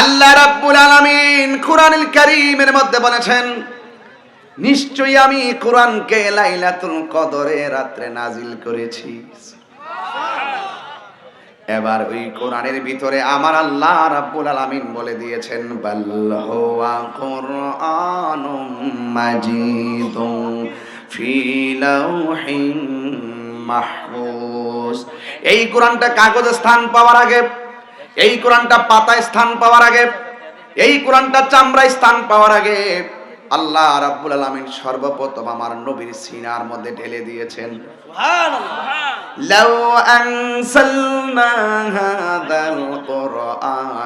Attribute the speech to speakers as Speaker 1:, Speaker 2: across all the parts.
Speaker 1: আল্লাহ রাব্বুল আলামিন কোরআনুল কারীমের মধ্যে বলেছেন, নিশ্চয়ই আমি কোরআনকে লাইলাতুল কদরে রাত্রে নাজিল করেছি। এবার ওই কোরআনের ভিতরে আমার আল্লাহ রাব্বুল আলামিন বলে দিয়েছেন, বাল হুয়া কুরআনুম মাজিদুন ফি লাউহিন মাহফুজ। এই কোরআনটা কাগজে স্থান পাওয়ার আগে এই কোরআনটা পাতায় স্থান পাওয়ার আগে এই কোরআনটা চামড়ায় স্থান পাওয়ার আগে আল্লাহ রাব্বুল আলামিন সর্বপ্রথম আমার নবীর সিনার মধ্যে ঢেলে দিয়েছেন। সুবহানাল্লাহ। লাউ আনসালনা হাদাল কোরআন।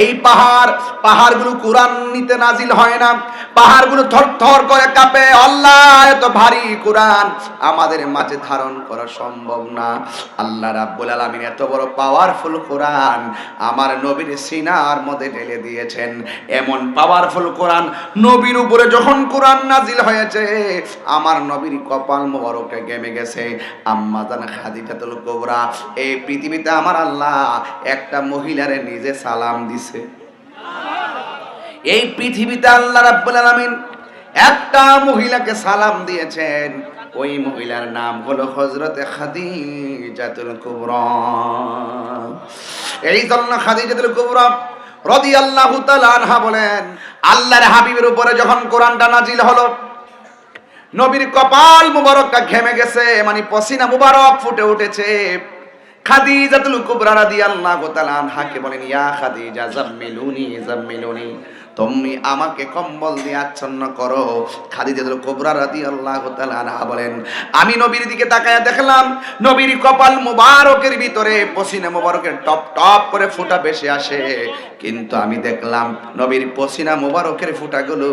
Speaker 1: এই পাহাড়, পাহাড়গুলো কোরআন নিতে নাজিল হয় না। পাহাড়গুলো থর থর করে কাঁপে, আল্লাহ, এত ভারী কোরআন আমাদের মাঝে ধারণ করা সম্ভব না। আল্লাহ রাব্বুল আলামিন এত বড় পাওয়ারফুল কোরআন আমার নবীর সিনার মধ্যে ঢেলে দিয়েছেন। এমন পাওয়ারফুল কোরআন নবীর উপরে যখন কোরআন নাজিল হয়েছে, আমার নবীর কপাল মোবারকে গেমে গেছে। আম্মা জান খাদিজাতুল কুবরা, এই পৃথিবীতে আমার আল্লাহ একটা মহিলারে নিজে সালাম দিছে। এই পৃথিবীতে আল্লাহ রাব্বুল আলামিন একটা মহিলাকে সালাম দিয়েছেন। ওই মহিলার নাম হলো হজরতে খাদিজাতুল কুবরা। এই জন্য খাদিজাতুল কুবরা রাদিয়াল্লাহু তাআলা আনহা বলেন, আল্লাহর হাবিবের উপরে যখন কোরআনটা নাজিল হলো, নবীর কপাল মুবারকটা ঘেমে গেছে মানে পসিনা মুবারক ফুটে উঠেছে। খাদিজাতুল কুবরা রাদিয়াল্লাহু তাআলা আনহাকে বলেন ইয়া খাদিজা জাম্মিলুনি জাম্মিলুনি। তুমি আমাকে কম্বল দিয়ে আচ্ছন্ন করো। খাদিজাতুল কুবরা রাদিয়াল্লাহু তাআলা আনহা বলেন আমি নবীর দিকে তাকায়া দেখলাম নবীর কপাল মুবারকের ভিতরে পসিনা মুবারকের টপ টপ করে ফুটা বেশি আসে। কিন্তু আমি দেখলাম নবীর পসিনা মুবারকের ফুটাগুলো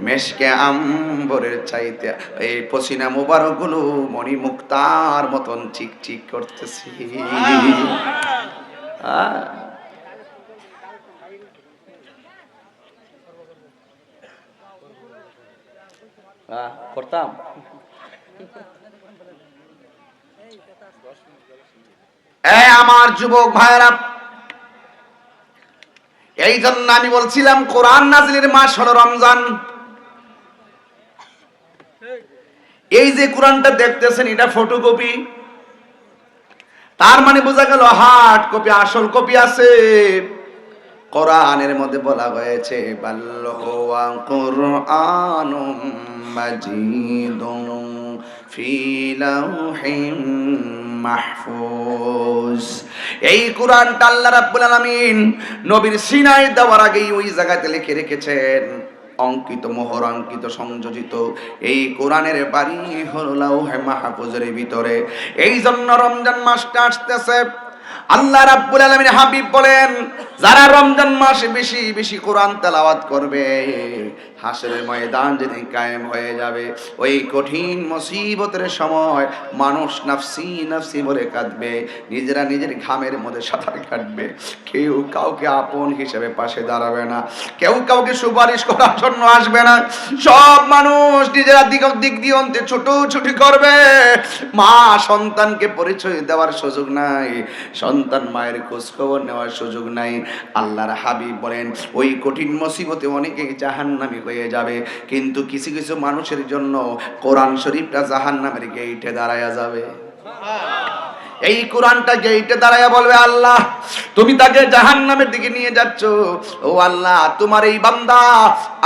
Speaker 1: মেশকে আম্বরের চাইতে এই পসিনা মুবারকগুলো মণি মুক্তার মতন চিকচিক করতেছি। আহ। করতাম। আমার যুবক ভাইরা এই জন্য আমি বলছিলাম, কোরআন নাজিলের মাস হলো রমজান। এই যে কোরআনটা দেখতেছেন, এটা ফটোকপি। তার মানে বোঝা গেল, হার্ড কপি, আসল কপি আছে। কোরআনের মধ্যে বলা হয়েছে মাহফুজ। এই কোরআনটা আল্লাহ রাব্বুল আলামিন নবীর সিনাই দেওয়ার আগেই ওই জায়গাতে লিখে রেখেছেন, অঙ্কিত, মোহর অঙ্কিত, সংযোজিত। এই কোরআনের বাড়ি হলো লাউহে মাহফুজের ভিতরে। এই জন্য রমজান মাসটা আসতেছে। আল্লাহ রাব্বুল আলামিন হাবিব বলেন যারা রমজান মাসে বেশি বেশি কোরআন তেলাওয়াত করবে হাসরের ময়দান যেদিন কায়েম হয়ে যাবে, ওই কঠিন মুসিবতের সময় মানুষ নাফসি নাফসি বলে কাঁদবে, নিজেরা নিজের ঘামের মধ্যে সাঁতার কাটবে। কেউ কাউকে আপন হিসেবে পাশে দাঁড়াবে না, কেউ কাউকে সুপারিশ করার জন্য আসবে না। সব মানুষ নিজেরা দিক দিক দিয়ন্তে ছোট ছুটি করবে। মা সন্তানকে পরিচয় দেওয়ার সুযোগ নাই, সন্তান মায়ের খোঁজ খবর নেওয়ার সুযোগ নাই। আল্লাহর হাবিব বলেন, ওই কঠিন মুসিবতে অনেকে জাহান্নামী হয়ে যাবে। কিন্তু কিছু কিছু মানুষের জন্য কোরআন শরীফটা জাহান্নামের গেইটে দাঁড়ায়া যাবে। এই কোরআনটা গেইটে দাঁড়ায় বলবে, আল্লাহ, তুমি তাকে জাহান নামের দিকে নিয়ে যাচ্ছ। ও আল্লাহ, তোমার এই বান্দা,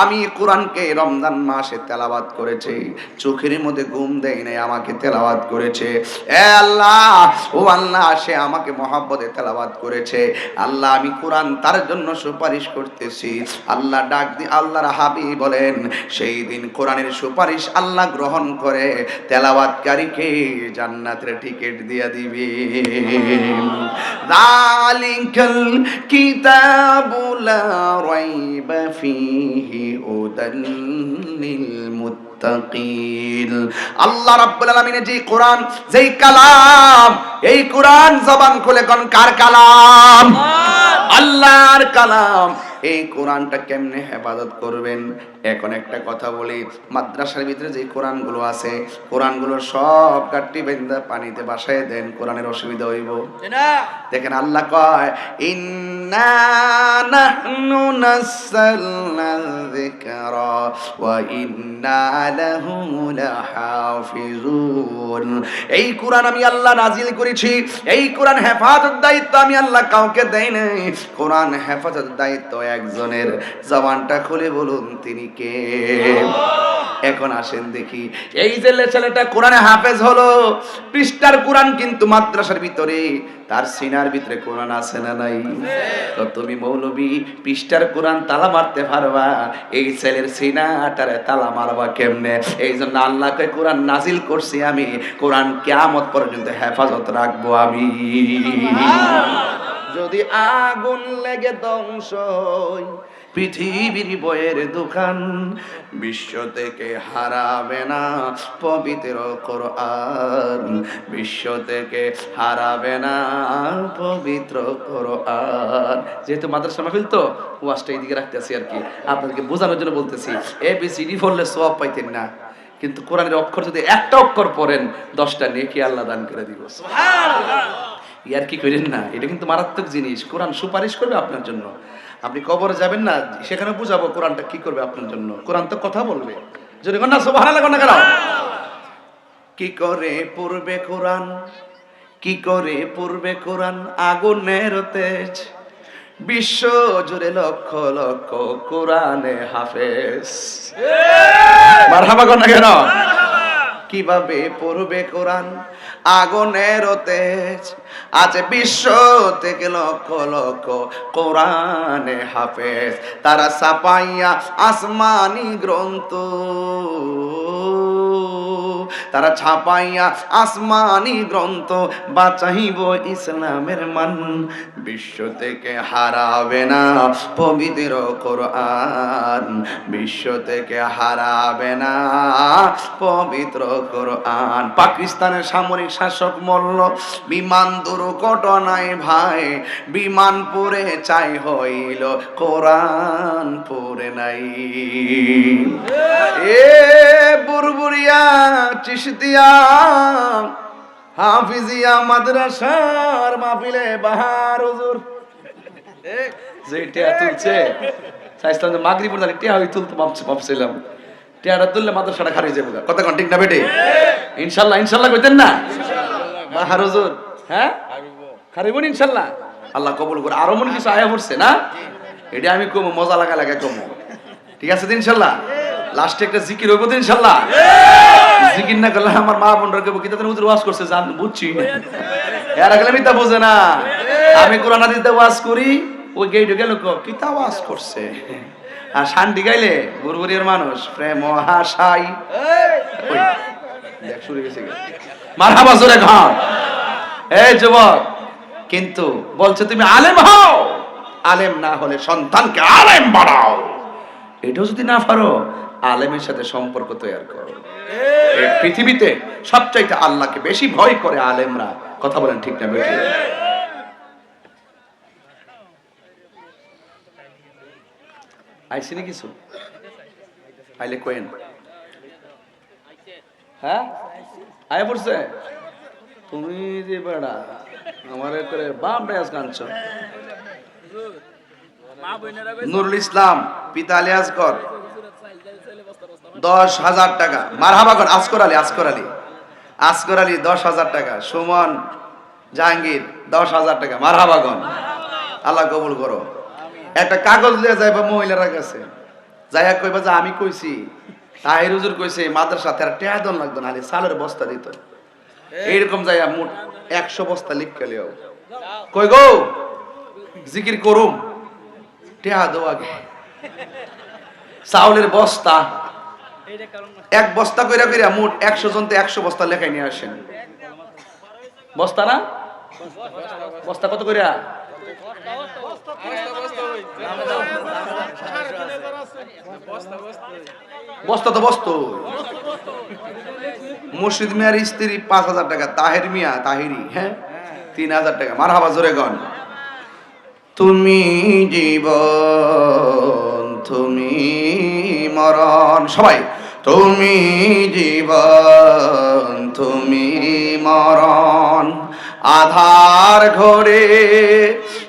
Speaker 1: আমি কোরআনকে রমজান মাসে তেলাবাদ করেছি। চোখের মধ্যে ঘুম দেয় নাই, আমাকে তেলাবাদ করেছে। এ আল্লাহ, ও আল্লাহ, সে আমাকে মহাব্বতে তেলাবাদ করেছে। আল্লাহ, আমি কোরআন তার জন্য সুপারিশ করতেছি। আল্লাহ ডাক দি আল্লাহর হাবি বলেন, সেই দিন কোরআনের সুপারিশ আল্লাহ গ্রহণ করে তেলাবাদকারীকে জান্নাতের টিকিট দিয়ে দিবে। ذلك الكتاب لا ريب فيه هدى للمتقين আল্লাহ রাব্বুল আলামিনের যে কোরআন যেই কালাম এই কোরআন জবান খুলে কোন কার কালাম আল্লাহর কালাম এই কোরআনটা কেমনে হেফাজত করবেন? এখন একটা কথা বলি মাদ্রাসার ভিতরে যে কোরআনগুলো আছে কোরআনগুলো সব কাট্টি বেন্দা পানিতে বাসায় দেন কোরআনের অসুবিধা হইব। দেখেন আল্লাহ কয় ইন্না নাহনু নাসালনা যিকরা ওয়া ইন্না লাহু লাহাফিজুন। এই কোরআন আমি আল্লাহ নাজিল করেছি এই কোরআন হেফাজত দায়িত্ব আমি আল্লাহ কাউকে দেই নাই। কোরআন হেফাজত দায়িত্ব একজনের জবানটা খুলে বলুন তিনি কে? এখন আসেন দেখি। এই যে ছেলেটা কোরআনে হাফেজ হলো, পৃষ্ঠার কোরআন কিন্তু মাদ্রাসার ভিতরে, তার সিনার ভিতরে কোরআন আছে না নাই? তো তুমি মৌলবী, পৃষ্ঠার কোরআন তালা মারতে পারবা, এই ছেলের সিনাটারে তালা মারবা কেমনে? এই জন্য আল্লাহকে কোরআন নাজিল করছি আমি, কোরআন কেয়ামত পর্যন্ত হেফাজত রাখব আমি। যদি আগুন লেগে ধ্বংস পৃথিবীর বইয়ের দোকান বিশ্ব থেকে হারাবে না। পবিত্র কোরআন বিশ্ব থেকে হারাবে না। পবিত্র কোরআন। যেহেতু মাদ্রাসা মাহফিল তো, ওয়াজটা এইদিকে রাখতেছি আর কি। আপনাদেরকে বোঝানোর জন্য বলতেছি এ বি সি ডি পড়লে সব পাইতেন না। কিন্তু কোরআনের অক্ষর যদি একটা অক্ষর পড়েন, দশটা নেকি আল্লাহ দান করে দিব। ইয়ার কি করেন না। এটা কিন্তু মারাত্মক জিনিস। কোরআন সুপারিশ করবে আপনার জন্য। আপনি কবরে যাবেন না সেখানে বুঝাবো কোরআনটা কি করবে আপনার জন্য। কোরআন তো কথা বলবে। যদি না সুবহানাল্লাহ কোন কেন কি করে পূর্বে কোরআন? কি করে পূর্বে কোরআন? আগুনের তেজ। বিশ্ব জুড়ে লক্ষ লক্ষ কোরআনে হাফেজ। মারহাবা কোন কেন কীভাবে পড়বে কোরআন? আগুনের তেজ। আজ বিশ্ব থেকে লক্ষ লক্ষ কোরআনে হাফেজ, তারা সাপাইয়া আসমানি গ্রন্থ। তারা ছাপাইয়া আসমানি গ্রন্থ, বাঁচাইব ইসলামের মান। বিশ্ব থেকে হারাবে না পবিত্র কোরআন। বিশ্ব থেকে হারাবে না পবিত্র কোরআন। পাকিস্তানের সামরিক শাসক মল্ল বিমান দুর্ঘটনায় ভাই বিমান পরে চাই হইল কোরআন পরে নাই। এ বুরবুরিয়া চিশতিয়া হাফিজিয়া মাদ্রাসার মাহফিলে বাহার হুজুর। যে টিয়া তুলছে চাইছিলাম যে মাগরি পর্যন্ত টিয়া হই তুলতে ভাবছি ভাবছিলাম। টিয়াটা তুললে মাদ্রাসাটা খারিয়ে যাবে কথা কন ঠিক না বেটে? ইনশাল্লাহ ইনশাল্লাহ কইতেন না? বাহার হুজুর। হ্যাঁ? খারিবন ইনশাল্লাহ। আল্লাহ কবুল করে আরও মন কিছু আয়া পড়ছে, না? এটা আমি কমো, মজা লাগা লাগা কমো। ঠিক আছে ইনশাল্লাহ? লাস্টে একটা জিকির হইব তো ইনশাল্লাহ? জিকির না করলে আমার মা বোনরা কেবো কিতাতে হুজুর ওয়াজ করছে? জান, বুঝছি আমি তা বোঝে না। আমি কোরআন হাদিসে ওয়াজ করি ওই গেইট গেল কিতা ওয়াজ করছে? আর শান্তি গাইলে বুরবুরিয়ার মানুষ, প্রেম হাসাই মারহাবা জোরে ঘর এই যুবক কিন্তু বলছে তুমি আলেম হও। আলেম না হলে সন্তানকে আলেম বাড়াও এটাও যদি না পারো আলেমের সাথে সম্পর্ক তৈরি করো। পৃথিবীতে সবচাইতে আল্লাহকে বেশি ভয় করে আলেমরা কথা বলেন ঠিক না বেঠিক? আইসিনি কিছু? আইলে কোয়েন হ্যাঁ? আয় পড়ছে? তুমি যে বেড়া, আমার করে বাপ বেয়াজ কাঁদছ। নুরুল ইসলাম, পিতা আলী আসগর দশ হাজার টাকা। মারহাবাগন আসকর আলী আসকর আলী। আসকর আলী, দশ হাজার টাকা। সুমন জাহাঙ্গীর, দশ হাজার টাকা। মারহাবাগন আল্লাহ কবুল করো। একটা কাগজ লিয়ে যাইবা মহিলারা কাছে। যাইয়া কইবা যে আমি কইছি, তাহির হুজুর কইছে মাদ্রাসা তার টেয়া দন লাগতো না সালের বস্তা দিত। এইরকম যাইয়া মোট একশো বস্তা লিখকে লিও কই গো? জিকির করুম। টেয়া দো আগে। চাউলের বস্তা। এক বস্তা কইরা কইরা মোট একশো জনতে একশো বস্তা লেখাই নিয়ে আসেন। বস্তা না? বস্তা কত করিয়া বস্তা তো বস্ত মুর্শিদ মিয়ার স্ত্রী পাঁচ হাজার টাকা, তাহের মিয়া, তাহিরি হ্যাঁ? তিন হাজার টাকা। মার হাবা জোরে গন। তুমি জীবন, তুমি মরণ। সবাই, তুমি জীবন, তুমি মরণ। আধার ঘরে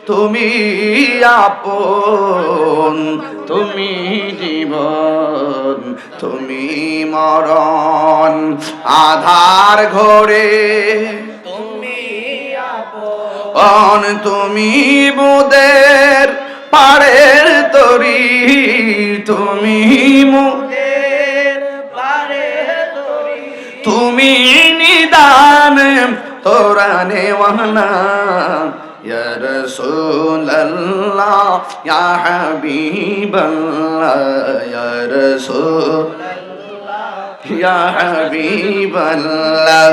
Speaker 1: তুমি আপন তুমি জীবন তুমি মরণ। আধার ঘরে অন তুমি মুদের পাড়ের তরি তুমি মুদের তুমি নিদান তোরা নেওয়ানা। ইয়া রাসূলুল্লাহ ইয়া হাবিবাল্লাহ ইয়া রাসূল ইয়া হাবিবাল্লাহ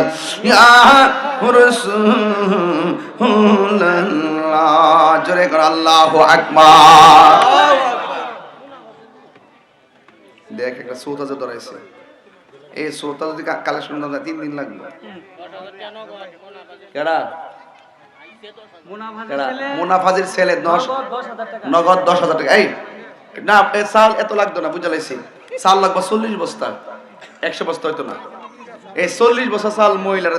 Speaker 1: ইয়া রাসূলুল্লাহ জোরে কর আল্লাহু আকবার। দেখ একটা সৌতা যে ধরাইছে এই সৌতা যদি কালেকশন না তিন দিন লাগবে। কেডা? মুনাফাজির ছেলে নগদ দশ হাজার টাকা। এই না চাল এত লাগতো না বুঝা লাইছি। চাল লাগবে চল্লিশ বস্তা। একশো বস্তা হইতো না। এই চল্লিশ বস্তা চাল মহিলারা